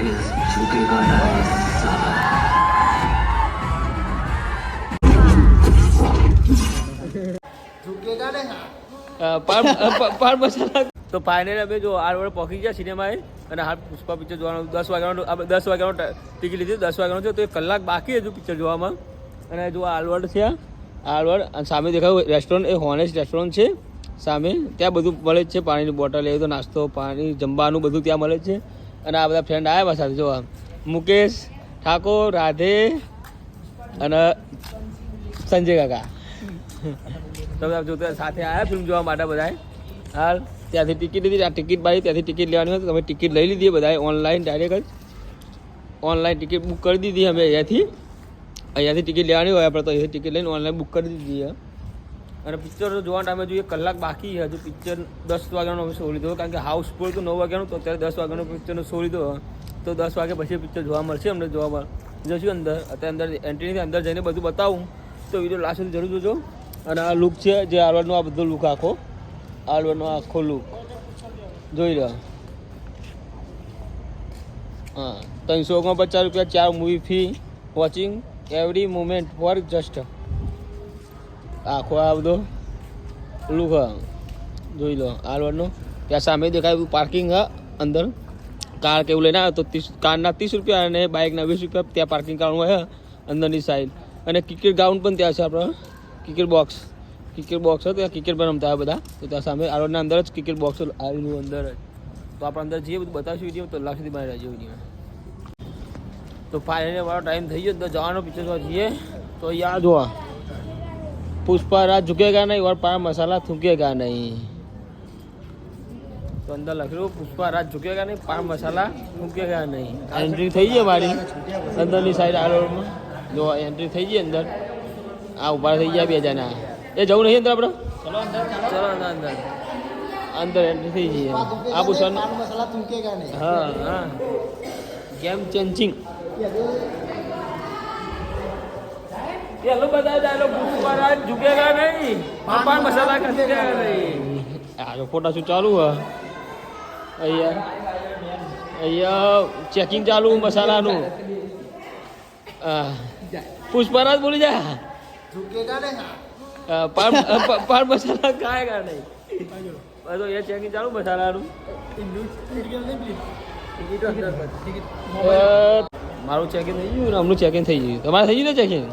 તો ફાઇનલ અમે જો આર વડે પહોંચી ગયા સિનેમાએ અને હાલ પુષ્પા પિક્ચર જોવાનું, દસ વાગ્યાનો આપણે દસ વાગ્યાનો ટિકિટ લીધી, દસ વાગ્યાનો છે, તો એક કલાક બાકી હજુ પિક્ચર જોવામાં. અને જો આલવડ છે આલવડ, અને સામે દેખાયું રેસ્ટોરન્ટ એ હોનેસ્ટ રેસ્ટોરન્ટ છે, સામે. ત્યાં બધું મળે જ છે, પાણીની બોટલ એ તો નાસ્તો, પાણી, જમવાનું બધું ત્યાં મળે જ છે. અને આ બધા ફ્રેન્ડ આવ્યા સાથે જોવા મુકેશ, ઠાકોર, રાધે અને સંજય કાકા. તમે જોતા સાથે આવ્યા ફિલ્મ જોવા માટે બધાએ હાલ, ત્યાંથી ટિકિટ લીધી. આ ટિકિટ બારી, ત્યાંથી ટિકિટ લેવાની હોય તો તમે ટિકિટ લઈ લીધી બધાએ ઓનલાઈન ડાયરેક્ટ જ. ઓનલાઈન ટિકિટ બુક કરી દીધી અમે અહીંયાથી. અહીંયાથી ટિકિટ લેવાની હોય આપણે તો અહીંયાથી ટિકિટ લઈને ઓનલાઈન બુક કરી દીધી અને પિક્ચર જોવા ટાઈમે જોઈએ કલાક બાકી હજુ પિક્ચર દસ વાગ્યાનો શો લીધો. કારણ કે હાઉસફુલ તો નવ વાગ્યાનું તો અત્યારે દસ વાગ્યાનો પિક્ચરનો શો લીધો. તો દસ વાગે પછી પિક્ચર જોવા મળશે અમને જોવા જશું અંદર, અત્યારે અંદર એન્ટ્રીની અંદર જઈને બધું બતાવું. તો વીડિયો લાસ્ટ સુધી જરૂર જોજો. અને આ લુક છે જે આલવડનો આ બધો લુક આખો. આલવડનો આખો લુક જોઈ લો. હા, ત્રણસો ઓગણપચાસ રૂપિયા ચાર movie fee watching every moment for just આખો આ બધો લુક જોઈ લો આલવડનો ત્યાં સામે દેખાય પાર્કિંગ હા, અંદર. કાર કેવું લઈને આવ્યો તો ત્રીસ કારના ત્રીસ રૂપિયા અને બાઇકના વીસ રૂપિયા ત્યાં પાર્કિંગ કરવાનું હોય અંદરની સાઈડ અને ક્રિકેટ ગ્રાઉન્ડ પણ ત્યાં છે આપણે ક્રિકેટ બોક્સ ક્રિકેટ બોક્સ હોય ત્યાં ક્રિકેટ પણ રમતા બધા. તો ત્યાં સામે આરોડના અંદર જ ક્રિકેટ બોક્સ આવેલું અંદર જ. તો આપણે અંદર જઈએ, બધું બતાવશું વીડિયો તો લાખ સુધી બહાર રહેજો વીડિયો તો ફાઇનલી મારો ટાઈમ થઈ ગયો, તો જવાનો પિક્ચર જોવા જઈએ. તો યાદ જોવા પુષ્પા રાજ ઝુકેગા નહીં और पान मसाला थूकेगा नहीं તો અંદર લખેલું પુષ્પા રાજ ઝુકેગા નહીં પાન મસાલા થૂકેગા નહીં એન્ટ્રી થઈ ગઈ મારી અંદરની સાઈડ આરોમાં જો એન્ટ્રી થઈ ગઈ અંદર આ ઉભા થઈ ગયા બે જણા એ જવું નહીં અંદર આપણે ચલો અંદર અંદર અંદર એન્ટ્રી થઈ ગઈ આ પૂછવાનું मसाला थूकेगा नहीं હા હા game changing Ya lu pada ada lu buku juga kan eh? nih Apa masalah kerja ini? Ya lu pun dah lu ah. Iya. Iya, cekin jalu masalah nu Ah. Pusparat boleh kan, eh? ah, eh, kan, ya? Juga kan ya? Par par masalah kaya kan nih, ayo, ya cekin jalu masalah lu. Industri ini. Sedikit. મારું check in થઈ ગયું ને અમનું check in થઈ ગયું. તમારે થઈ ગયું ને ચેક ઇન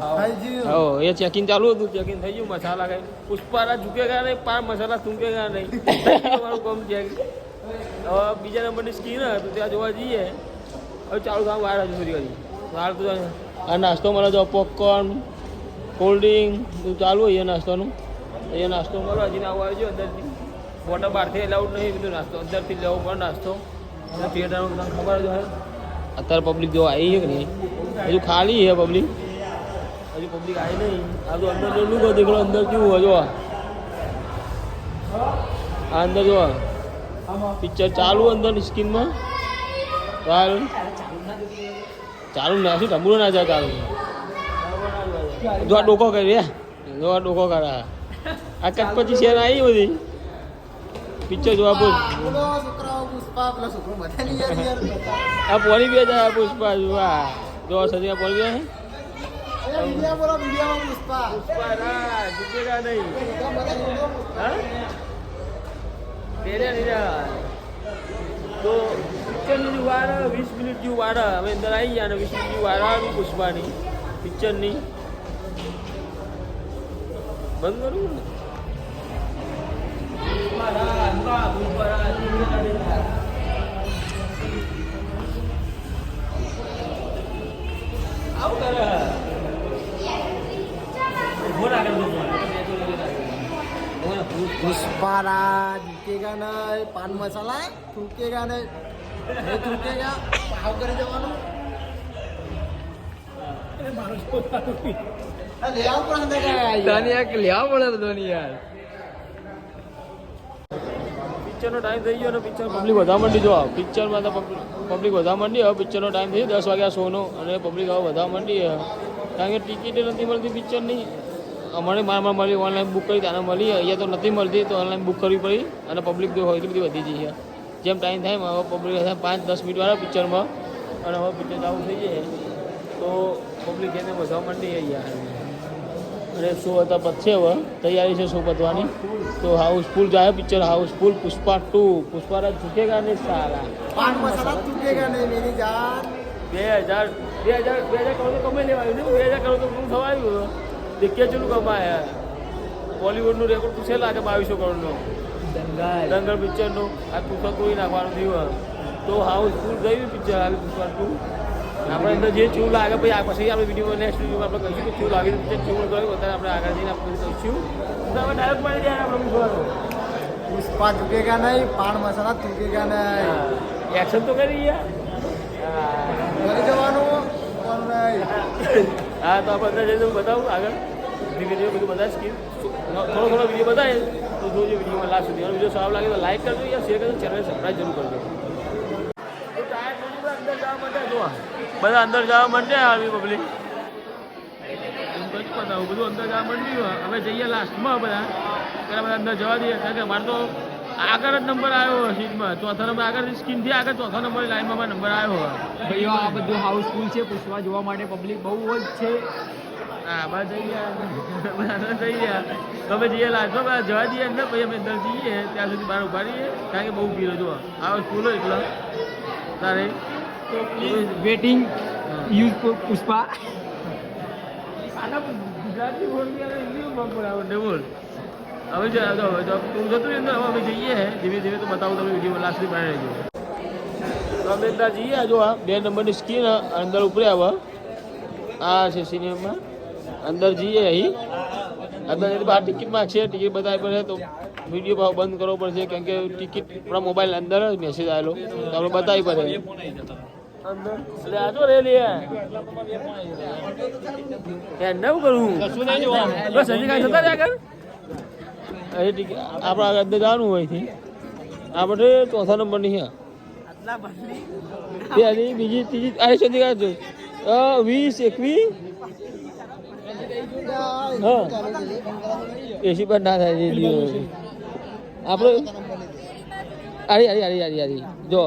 હો એ ચેક ઇન ચાલુ હતું ચેક ઇન થઈ ગયું મસાલા ખાઈ. પુષ્પારા ઝૂકેગા નહીં પાર મસાલા ઝૂકેગા નહીં. મારું કોમ ચેક હવે બીજા નંબરની સ્કીન હતું ત્યાં જોવા જઈએ. હવે ચાલુ કામ વાર હજુ સુધી હજી. વાર તો આ નાસ્તો મળે તો પોપકોર્ન કોલ્ડ ડ્રિંક બધું ચાલુ હોય એ નાસ્તાનું. એ નાસ્તો મળે હજી આવું આવ્યો અંદરથી. વોટર બહારથી એલાઉડ નહીં બધું નાસ્તો. અંદરથી લેવો પણ નાસ્તો. પેટ ખબર જ હોય. અત્યારે પબ્લિક જો આવી છે કે નહીં? હજુ ખાલી છે પબ્લિક હજુ પબ્લિક આવી નહીં. આ તો અંદર જેટલું કહો દેખલો અંદર કેવું હોય, જો. આ અંદર જો. પિક્ચર ચાલુ અંદર સ્ક્રીનમાં ચાલુ ચાલુ ના શું ઢબુડો ના જાય ચાલુ જો આ ડોકો કરી જો આ ડોકો કરે. આ કચ પછી શેર આવી બધી. પિક્ચર જોવા યાર આ પોલી બે જાય પુષ્પા જોવા. જોવા સજી પોલી બે તો પિક્ચરની વાર વીસ મિનિટ જેવું વાર અંદર આવી ગયા વીસ મિનિટ જેવું વાર આવી પુષ્પાની પિક્ચરની બંધ કરું ને પુષ્પારા જીતેગા નહીં પાન મસાલા થૂકેગા ગાને એ થૂકેગા ભાવ કરી દેવાનું. તને એક લેવા પડે ધોની યાર. પિક્ચરનો ટાઈમ થઈ ગયો અને પિક્ચર પબ્લિક વધારે માંડી. જો પિક્ચરમાં તો પબ્લિક વધારે માંડી, હવે પિક્ચરનો ટાઈમ થઈ દસ વાગ્યા શોનો, અને પબ્લિક હવે વધારે માંડી. કારણ કે ટિકિટ નથી મળતી પિક્ચરની અમારે મારમાં મળી ઓનલાઈન બુક કરી ત્યાં મળી, અહીંયા તો નથી મળતી, તો ઓનલાઈન બુક કરવી પડી, અને પબ્લિક તો હોય એટલી બધી વધી જઈ જેમ ટાઈમ થાય હવે પબ્લિક પાંચ, દસ મિનિટ વાળા પિક્ચરમાં, અને હવે પિક્ચર ચાલુ થઈ જાય. તો પબ્લિક એને વધવા માંડી છે યાર અને શો હતા પતશે હવે. તૈયારી છે શો પતવાની તો હાઉસફુલ જાય picture housefull Pushpa two. Pushparaj ઝૂકેગા ને સારા પાન મસાલા તૂટેગા નહીં મેરી જાન. બે હજાર બે હજાર બે હજાર કરોડ તો કમાઈ લેવાયું ને બે હજાર કરોડ તો પૂરું થવાયું દેખીએ ચેટલું કમાય. બોલિવૂડનું રેકોર્ડ પૂછે લાગે બાવીસો કરોડનો. દંગલ. પિક્ચરનું. આ પુષ્પા કોઈ નાખવાનું થયું તો હાઉસફુલ ગયું પિક્ચર આવી પુષ્પા ટુ. આપણે અંદર જે ચૂ લાગે પછી આ પછી આપણે વીડિયો નેક્સ્ટ વિડીયોમાં આપણે કહીશું કે ચેવું લાગે પિક્ચર ચૂ ગયું અત્યારે આપણે આગળ જઈને આપણે કહીશું તો હવે ડાયરેક્ટ મળી જાય આપણે પુષ્પા ચૂકેગા નહીં પાન મસાલા ચૂકેગા નહીં. એક્શન તો કરી ગયા કરી જવાનું હા તો આપણે અંદર જઈને હું બતાવું આગળ. વીડિયો બધું બધા સ્કીમ થોડો થોડો વીડિયો બતાવે તો જોજો વિડીયોમાં લાસ્ટ સુધી. અને વીડિયો સારો લાગે તો લાઈક કરજો યા શેર કરજો ચેનલ સબસ્ક્રાઈબ જરૂર કરજો. બધા અંદર જવા માંડે આવી પબ્લિક બતાવું બધું અંદર જવા માંડ્યું. હવે જઈએ લાસ્ટમાં બધા. ત્યારે બધા અંદર જવા દઈએ. કારણ કે અમારે તો આગળ જ નંબર આવ્યો સીટમાં. ચોથા નંબર આગળ સ્કીમથી આગળ ચોથા નંબર લાઈનમાં મારો નંબર આવ્યો ભાઈઓ આ બધું હાઉસફુલ છે. પુષ્પા જોવા માટે પબ્લિક બહુ જ છે. હા બસ જઈ ગયા જઈ ગયા તમે જઈએ લાસ્ટમાં બધા. જવા દઈએ અંદર. પછી અમે અંદર જઈએ. ત્યાં સુધી બહાર ઊભા રહીએ. કારણ કે બહુ ભીડ જો આવો સ્કૂલો એટલે તારે? Waiting, use Pushpa. ગુજરાતી બોલ કે હિન્દીમાં બોલ આવડે બોલ હવે જો તું જતું અંદર હવે અમે જઈએ ધીમે ધીમે તો બતાવું તમે વીડિયો લાસ્ટ સુધી બહાર લેજો તો અમે ત્યાં જઈએ જો, આ બે નંબરની સ્કીન અંદર ઉપરે આવે આ છે સિનેમા અંદર જઈએ અહીં. અંદર જઈને બહાર ટિકિટ માગશે ટિકિટ બતાવી પડે તો વીડિયો ભાવ બંધ કરવો પડશે, કેમ કે ટિકિટ આપણા મોબાઈલ અંદર જ મેસેજ આવેલો. તો આપણે બતાવી પડે. એટલે આ જો રે લે યાર નવું કરું બસ હજી કાંઈ થતા રહ્યા કર હજી ટિકિટ આપણે આગળ અંદર જવાનું હોય છે આપણે ચોથા નંબરની પેલી બીજી ત્રીજી આ સુધી કાઢજો વીસ એકવીસ હા એસી પર ના થાય એ દિવસ આપણે આરી આરી આરી આરી આરી જો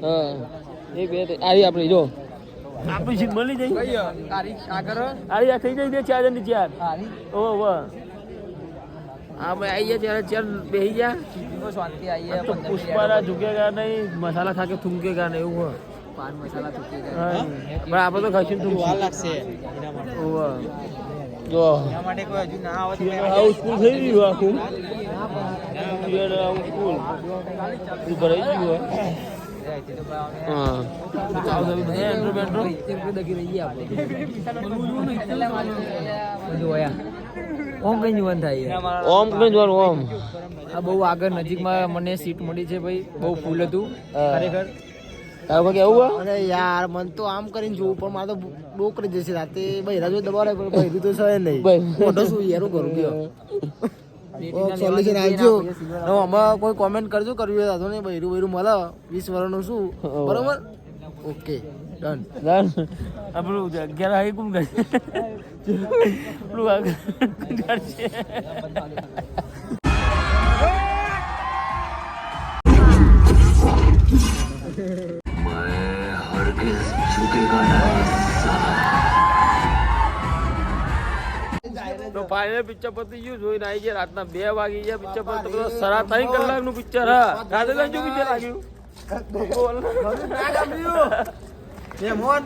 હા એક બે આવી આપણે જો. આપણી સીટ મળી જાય આરી આ થઈ જાય બે ચારની ચાર. ઓ વો. ગયા ત્યારે ચાર બેસી ગયા. તો પુષ્પારા ઝૂકેગા નહીં મસાલા ખાકે થૂંકેગા નહીં એવું હોય તો ખસીને થૂંકવા થઈ ગયું આખું. ભરાઈ ગયું ઓમ કઈ આ બહુ આગળ નજીકમાં મને સીટ મળી છે ભાઈ બહુ ફૂલ હતું ખરેખર તારું યાર મન તો આમ કરીને જોવું પણ મારે તો કરી જશે રાતે ભાઈ જો દબાડે પણ ભાઈ તો છે નહીં. મોટો શું યાર હું કયો સોલ્યુશન આવજો આમાં કોઈ કોમેન્ટ કરજો કરવી હોય તો નહીં બૈરું બૈરું મળે. વીસ વર્ષનું શું. બરોબર? ઓકે ડન ડન આપણું અગિયાર આવી કરે? પેલું આગળ કરશે. તો ફાઇનલ પિક્ચર પતી ગયું જોઈને આવી ગયા રાતના બે વાગી ગયા પિક્ચર પર તો સરા ત્રણ કલાકનું પિક્ચર હા રાતે કઈ શું પિક્ચર લાગ્યું મેહમાન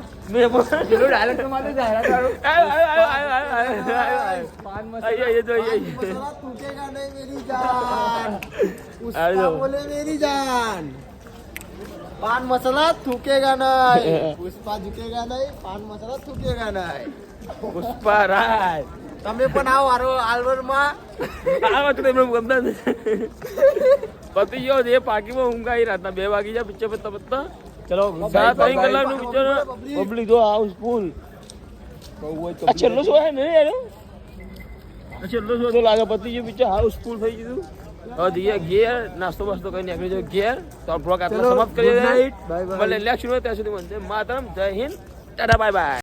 પાન મસાલા થૂકેગા નહીં પુષ્પા ઝુકેગા નહીં પાન મસાલા થૂકેગા નહીં પુષ્પા રાય તમે પણ આવો આરો આલ્બરમાં આ વખતે એમણે ગમતા પતિ ગયો જે પાકીમાં ઊંઘાઈ રાતના બે વાગી જાય પિક્ચર પત્તા પત્તા. ચલો સાડા ત્રણ કલાકનું પિક્ચર. પબ્લિક. જો હાઉસ ફૂલ આ છેલ્લો શો હે ને યાર? આ છેલ્લો શો તો લાગે પતિ ગયો પિક્ચર. હાઉસ ફૂલ થઈ ગયું હવે જઈએ ઘેર નાસ્તો બાસ્તો કરી નીકળી જાવ ઘેર. તો બ્લોગ સમાપ્ત કરીએ bye. ભલે ઇલેક્શન હોય ત્યાં સુધી મને માતરમ જય હિન્દ. Tata bye bye.